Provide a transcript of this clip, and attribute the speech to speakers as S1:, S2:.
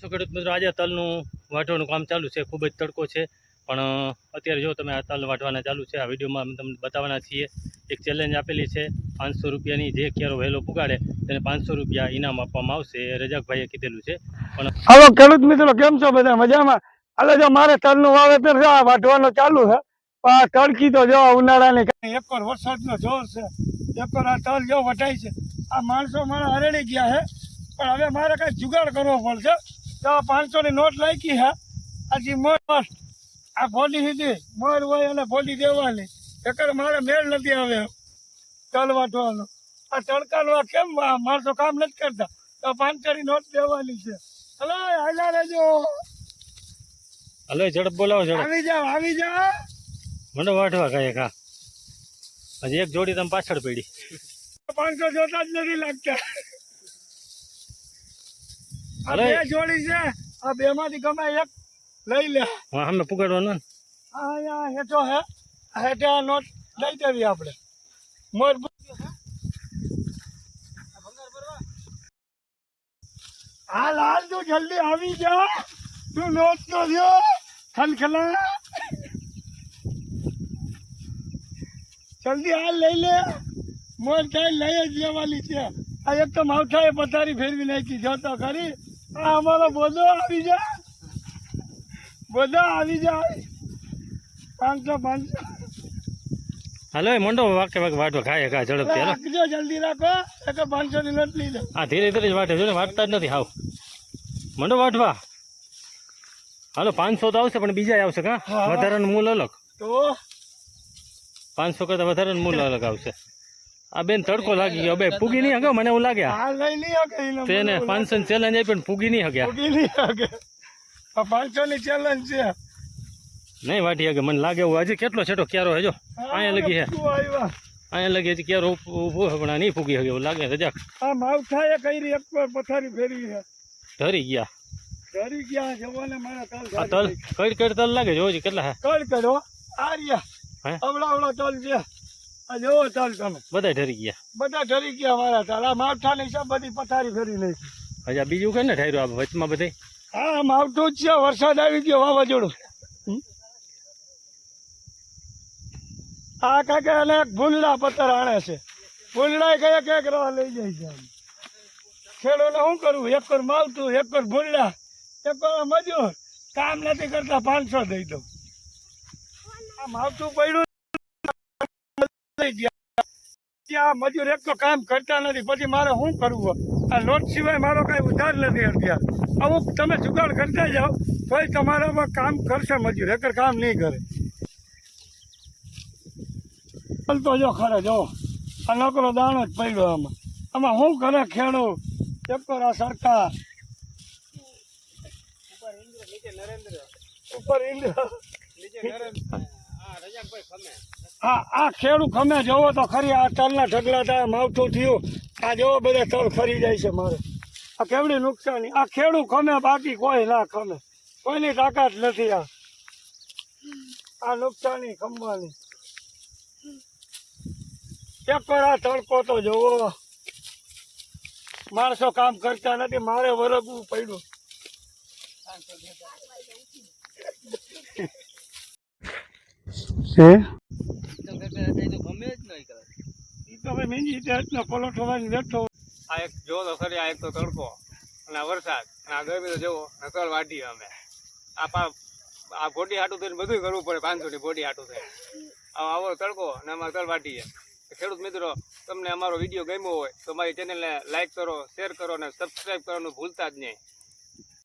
S1: તો ખેડૂત મિત્રો આજે તલનું વાઢવાનું કામ ચાલુ છે ખૂબ જ તડકો છે. પણ અત્યારે જો તમે આ તલ વાઢવાના ચાલુ છે આ વિડીયોમાં અમે તમને બતાવવાના છીએ. એક ચેલેન્જ આપેલી છે પાંચસો રૂપિયાની જે ક્યારો વહેલો પુગાડે તેને પાંચસો રૂપિયા ઇનામ આપવામાં આવશે એ રજાકભાઈએ કીધેલું છે. પણ
S2: હાલો ખેડૂત મિત્રો કેમ છો બધા? મજામાં? એટલે જો મારે તલનું વાવેતર છે આ વાઢવાનું ચાલુ છે. પણ આ તડકી તો જો ઉનાળાની કાંઈ એકર વરસાદનો જોર છે. એકર આ તલ જો વટાય છે. આ માણસો મારા હરેડી ગયા છે. પણ હવે મારે કાંઈ જુગાડ કરવો પડશે. તો આ પાંચસોની નોટ લાગી હા આજી મોર આ ભોલી સીધી મોર હોય અને ભોલી દેવાની. એકર મારે મેળ નથી આવે. તલ વાટવાનો આ તડકાનો કેમ આ માણસો કામ નથી કરતા? તો પાંચસોની નોટ દેવાની છે. હલો હાલા રેજો
S1: હલો ઝડપ બોલાવો ઝડપ.
S2: આવી જાઓ આવી જાઓ.
S1: મને વાઢવા કઈ કા હજી એક જોડી તમે પાછળ પડી.
S2: પાંચસો જોતા જ નથી લાગતા. આ
S1: અરે.
S2: બે જોડી છે. આ બે માંથી ગમે એક લઈ લે.
S1: હા અમે પુગાડવાનું ને.
S2: આ અહીંયા હેઠો હે. હેઠે આ નોટ લઈ દેવી આપણે. મોર હાલ હાલ તું જલ્દી આવી જા. તું નોટ નો થયો ખલખલા. જલ્દી હાલ લઈ લે. મોર કઈ લઈ જ લેવાની છે. આ એક તો માવઠાએ પથારી ફેરવી નાખી. જો તો ખરી. અમારો બધો આવી જાય. બધા આવી જાય. પાંચસો પાંચસો.
S1: હાલો એ મંડો વાકે વાકે વાટો ખાય ખા ઝડપથી હાલો.
S2: રાખજો જલ્દી રાખો. એક પાંચસો ની નોટ લઈ
S1: હા ધીરે ધીરે જ વાટે જો ને વાટતા જ નથી હાવ. મંડો વાટવા. હાલો પાંચસો તો આવશે પણ બીજા આવશે કા. વધારાનું મૂલ અલગ.
S2: તો?
S1: પાંચસો કરતા વધારાનું મૂલ અલગ આવશે. આ બેન તડકો લાગી ગયો. બે પૂગી નહીં હગે મને એવું લાગે.
S2: હાલ લઈ લઈ શકે
S1: તેને પાંચસો ની ચેલેન્જ આપી પણ પૂગી નહીં હગ્યા.
S2: પાંચસો ની ચેલેન્જ છે.
S1: નહીં વાટી હગે મને લાગે એવું. હજી કેટલો છેટો ક્યારો હજો અહીંયા લગી હે. અહીંયા લગી હજી ક્યારો ઊભો હે પણ નહીં પૂગી હગે એવું લાગે રજા
S2: આ માવઠાએ કરી એક વાર પથારી ફેરવી છે.
S1: ધરી ગયા.
S2: ધરી ગયા જવાને મારા તલ
S1: આ તલ કઈ કઈ તલ લાગે જોજો કેટલા હે?
S2: કડ કઈ આ રહ્યા? અવળા અવળા તલ છે. જોવો તલ તમે
S1: બધા ઢરી ગયા.
S2: બધા ધરી ગયા મારા તલ આ માવઠાની હિસાબ બધી પથારી ફરી નાખી.
S1: હજા બીજું કઈ ને ઠાર્યું આ વચમાં બધે?
S2: હા માવઠું જ છે વરસાદ આવી ગયો વાવાઝોડું. આ કાકા એક ભૂંડલા પથ્થર આણે છે. ભૂંડલા કયા કયાક રવા લઈ જાય છે. ખેડૂતને શું કરવું? એક કર માવતું એક કર ભૂંડલા એક પર મજૂર. કામ નથી કરતા પાંચસો દઈ દઉં. આ માવતું પડ્યું લઈ ગયા. ત્યાં મજૂર એક તો કામ કરતા નથી, પછી મારે શું કરવું આ લોટ સિવાય મારો કાંઈ ઉધાર નથી અત્યારે. અમુક તમે જુગાડ કરતા જાઓ, તોય તમારામાં કામ કરશે મજૂર એકર કામ નહીં કરે. ચાલતો જો ખરે, જો. આ નકરો દાણો જ પડ્યો આમાં. આમાં શું કરે ખેડો કર આ સરકાર. ઉપર ઇન્દ્ર હા આ ખેડૂત ખમે જોવો તો ખરી, આ તલના ઢગલા થાય માવઠું થયું. આ જોવો બધા તલ ખરી જાય છે મારે. આ કેવડી નુકસાની. આ ખેડૂત ખમે બાકી કોઈ ના ખમે કોઈની તાકાત નથી આ. આ નુકસાની ખમવાની એક વાર આ તડકો તો જોવો. માણસો કામ કરતા નથી, મારે વરગવું પડ્યું. ઈ તો ભાઈ મીંજી જાતનો પલોઠો વાળી બેઠો
S3: આ એક જો તો આ એક તો તડકો અને આ વરસાદ. અને આ ગરમી તો જવો તલ વાટી અમે. આ પા આ ગોડી હાટું થઈને બધું કરવું પડે, પાંચસો ની બોડી હાટું થાય આવો તડકો અને અમારે તલ વાટીએ ખેડૂત મિત્રો, તમને અમારો વીડિયો ગમ્યો હોય તો મારી ચેનલને લાઈક કરો શેર કરો અને સબસ્ક્રાઈબ કરવાનું ભૂલતા જ નહીં.